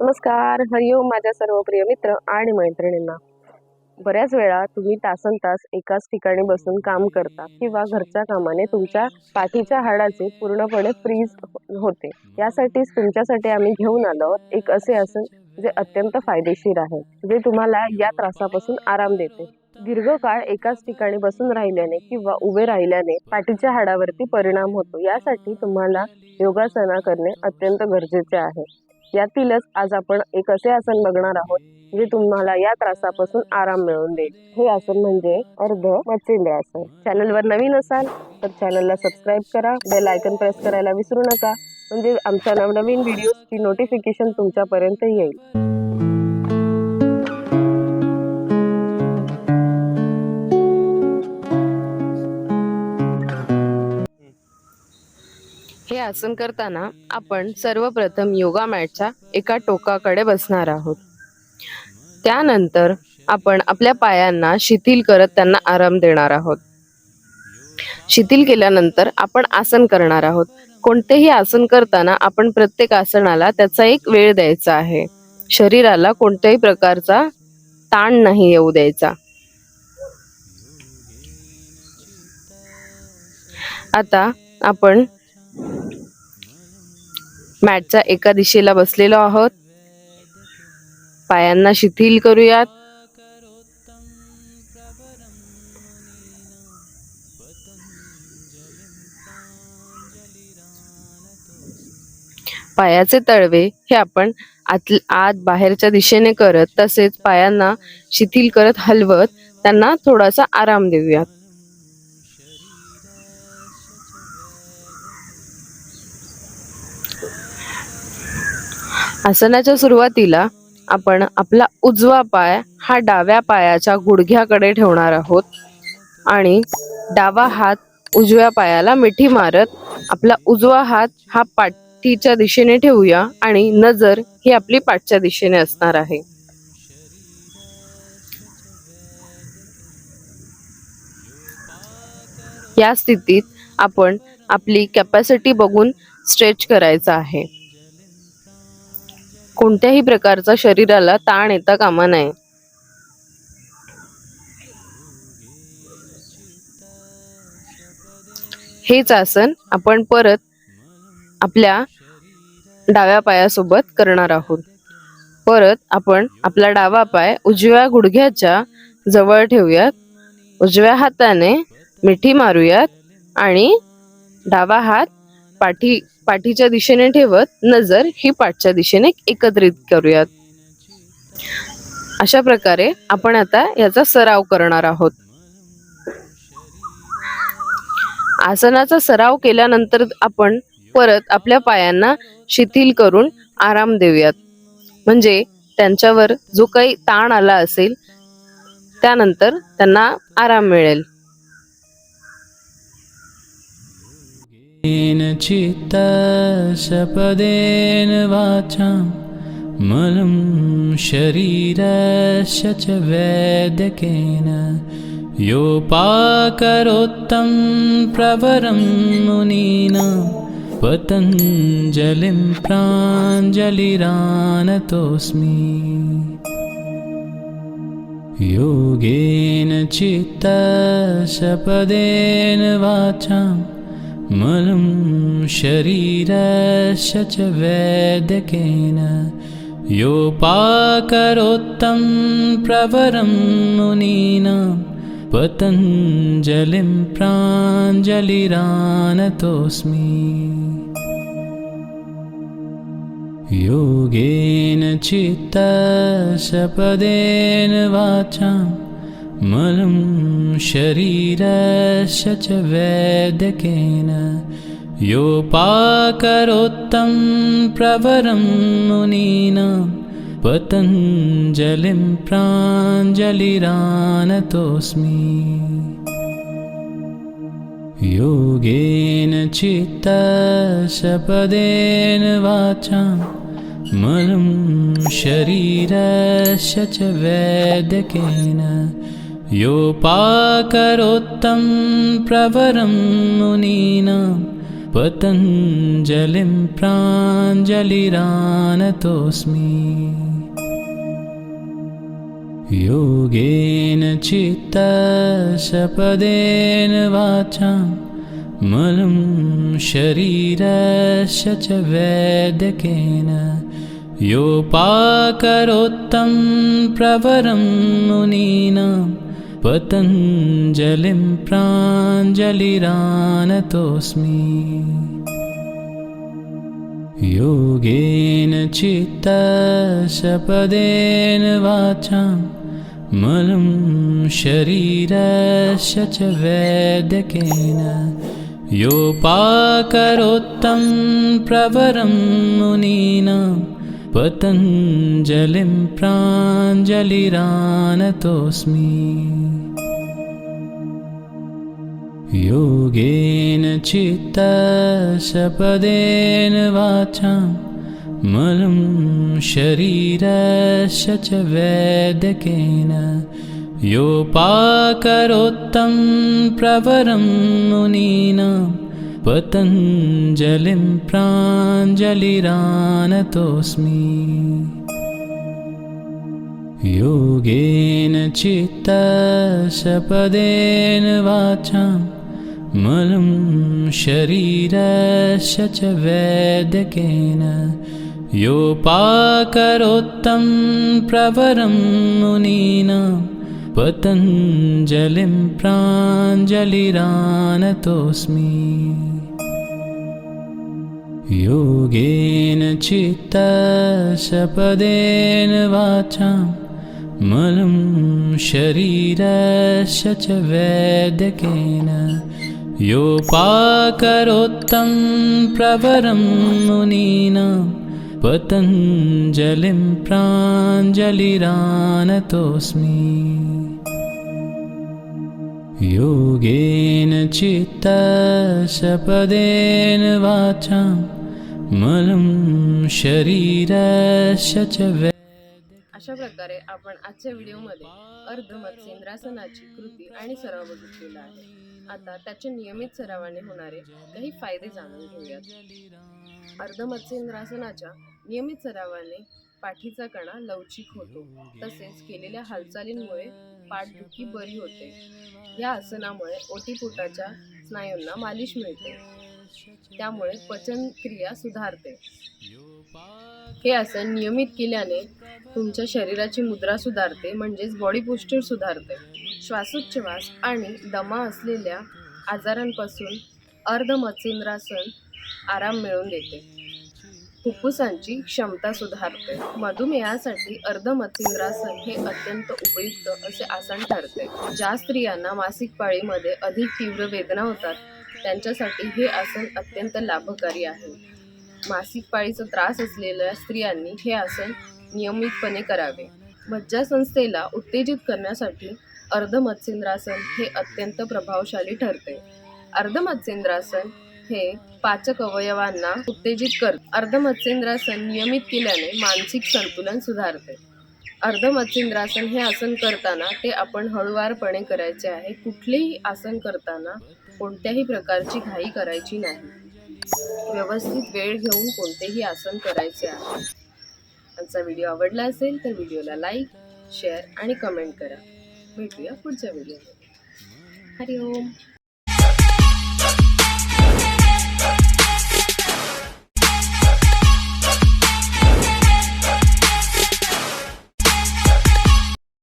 नमस्कार हरिओम माझ्या सर्व प्रिय मित्र आणि मैत्रिणींना. बऱ्याच वेळा तुम्ही तासन तास एकाच ठिकाणी बसून काम करता किंवा घरच्या कामाने तुमच्या पाठीच्या हाडाचे पूर्णपणे फ्रीज होते. यासाठीच तुमच्यासाठी आम्ही घेऊन आलो एक असे आसन जे अत्यंत फायदेशीर आहे जे तुम्हाला या त्रासापासून आराम देते. दीर्घकाळ एकाच ठिकाणी बसून राहिल्याने किंवा उभे राहिल्याने पाठीच्या हाडावरती परिणाम होतो. यासाठी तुम्हाला योगासना करणे अत्यंत गरजेचे आहे. यातीलच आज आपण एक असे आसन बघणार आहोत जे तुम्हाला या त्रासापासून आराम मिळवून देईल. हे आसन म्हणजे अर्ध मच्छिंद्र आसन. चॅनलवर नवीन असाल तर चॅनलला सबस्क्राईब करा बेल आयकन प्रेस करायला विसरू नका. म्हणजे आमच्या नवनवीन व्हिडिओची नोटिफिकेशन तुमच्यापर्यंत येईल. आसन करताना आपण सर्वप्रथम योगा मॅटच्या एका टोकाकडे बसणार आहोत. त्यानंतर आपण आपल्या पायांना शिथिल करत त्यांना आराम देणार आहोत. शिथिल केल्यानंतर आपण आसन करणार आहोत. कोणतेही आसन करताना आपण प्रत्येक आसनाला त्याचा एक वेळ द्यायचा आहे. शरीराला कोणत्याही प्रकारचा ताण नाही येऊ द्यायचा. आता आपण मॅटच्या एका दिशेला बसलेलो आहोत. पायांना शिथिल करूयात. पायाचे तळवे हे आपण आत आत बाहेरच्या दिशेने करत तसेच पायांना शिथिल करत हलवत त्यांना थोडासा आराम देऊयात. आसनाच्या सुरुवातीला आपण आपला उजवा पाय हा डाव्या पायाच्या गुडघ्याकडे ठेवणार आहोत. आणि डावा हात उजव्या पायाला मिठी मारत आपला उजवा हात हा पाठीच्या दिशेने ठेवूया आणि नजर ही आपली पाठच्या दिशेने असणार आहे. या स्थितीत आपण आपली कॅपॅसिटी बघून स्ट्रेच करायचा आहे. कोणत्याही प्रकारचा शरीराला ताण येता कामा नये. हेच आसन आपण परत आपल्या डाव्या पायासोबत करणार आहोत. परत आपण आपला डावा पाय उजव्या गुडघ्याच्या जवळ ठेवूयात. उजव्या हाताने मिठी मारूयात आणि डावा हात पाठी पाठीच्या दिशेने ठेवत नजर ही पाठच्या दिशेने एकत्रित करूयात. अशा प्रकारे आपण आता याचा सराव करणार आहोत. आसनाचा सराव केल्यानंतर आपण परत आपल्या पायांना शिथिल करून आराम देऊयात. म्हणजे त्यांच्यावर जो काही ताण आला असेल त्यानंतर त्यांना आराम मिळेल. येन चित्तशपदेन वाचां मलं शरीरस्य च वैद्यकेन योपाकरोत्तं प्रवरं मुनीनां पतञ्जलिं प्राञ्जलिरानतोऽस्मि। योगेन चित्तशपदेन वाचां मलं शरीरस्य च वैद्यकेन योपाकरोत्तं प्रवरं मुनीनां पतञ्जलिं प्राञ्जलिरानतोऽस्मि। योगेन चित्तशपदेन वाचां मलं शरीरस्य च वैद्यकेन योपाकरोत्तं प्रवरं मुनीनां पतञ्जलिं प्राञ्जलिरानतोऽस्मि। योगेन चित्तशपदेन वाचां मलं शरीरस्य च वैद्यकेन योपाकरोत्तं प्रवरं मुनीनां पतञ्जलिं प्राञ्जलिरानतोऽस्मि। योगेन चित्तशपदेन वाचा मलं शरीरस्य च वैद्यकेन योपाकरोत्तं प्रवरं मुनीनां पतञ्जलिं प्राञ्जलिरानतोऽस्मि। योगेन चित्तशपदेन वाचा मलं शरीरस्य च वैद्यकेन योपाकरोत्तं प्रवरं मुनीनां पतञ्जलिं प्राञ्जलिरानतोऽस्मि। योगेन चित्तशपदेन वाचा मलं शरीरस्य च वैद्यकेन योपाकरोत्तं प्रवरं मुनीनां पतञ्जलिं प्राञ्जलिरानतोऽस्मि। योगेन चित्तशपदेन वाचा मलं शरीरस्य च वैद्यकेन योपाकरोत्तं प्रवरं मुनीनां पतञ्जलिं प्राञ्जलिरानतोऽस्मि योगेन चित्तशपदेन वाचा मलं शरीरस्य च वैद्यकेन योपाकरोत्तं प्रवरं मुनीनां पतञ्जलिं प्राञ्जलिरानतोऽस्मि। योगेन चित्तशपदेन वाचा मलं शरीरस्य च अशा प्रकारे आपण आजच्या व्हिडिओमध्ये अर्ध मत्स्येंद्रासनाची कृती आणि सराव बघितलेला आहे. आता त्याच्या नियमित सरावाने होणारे काही फायदे जाणून घेऊयात. अर्ध मत्स्येंद्रासनाच्या नियमित सरावाने पाठीचा कणा लवचिक होतो. तसेच केलेल्या हालचालींमुळे पाठदुखी बरी होते. या आसनामुळे ओटीपोटाच्या स्नायूंना मालिश मिळते. त्यामुळे पचन क्रिया सुधारते. हे आसन नियमित केल्याने तुमच्या शरीराची मुद्रा सुधारते म्हणजेच बॉडी पोस्चर सुधारते. श्वासोच्छवास आणि दमा असलेल्या आजारांपासून अर्ध मत्स्येंद्रासन आराम मिळवून देते. फुफ्फुसांची क्षमता सुधारते. मधुमेहासाठी अर्ध मत्स्येंद्रासन हे अत्यंत उपयुक्त असे आसन ठरते. ज्या स्त्रियांना मासिक पाळीमध्ये अधिक तीव्र वेदना होतात त्यांच्यासाठी हे आसन अत्यंत लाभकारी आहे. मासिक पाळीचा त्रास असलेल्या स्त्रियांनी हे आसन नियमितपणे करावे. मज्जासंस्थेला उत्तेजित करण्यासाठी अर्ध मत्स्येंद्रासन हे अत्यंत प्रभावशाली ठरते. अर्ध मत्स्येंद्रासन हे पाचक अवयवांना उत्तेजित करते. अर्ध मत्स्येंद्रासन नियमित केल्याने मानसिक संतुलन सुधारते. अर्ध मत्स्येंद्रासन हे आसन करताना ते आपण हळुवारपणे करायचे आहे. कुठलेही आसन करताना कोणत्याही प्रकारची घाई करायची नाही. व्यवस्थित वेळ घेऊन कोणतेही आसन करायचे आहे. आमचा व्हिडिओ आवडला असेल तर व्हिडिओला लाईक शेअर आणि कमेंट करा. भेटूया पुढच्या व्हिडिओमध्ये. हरिओम.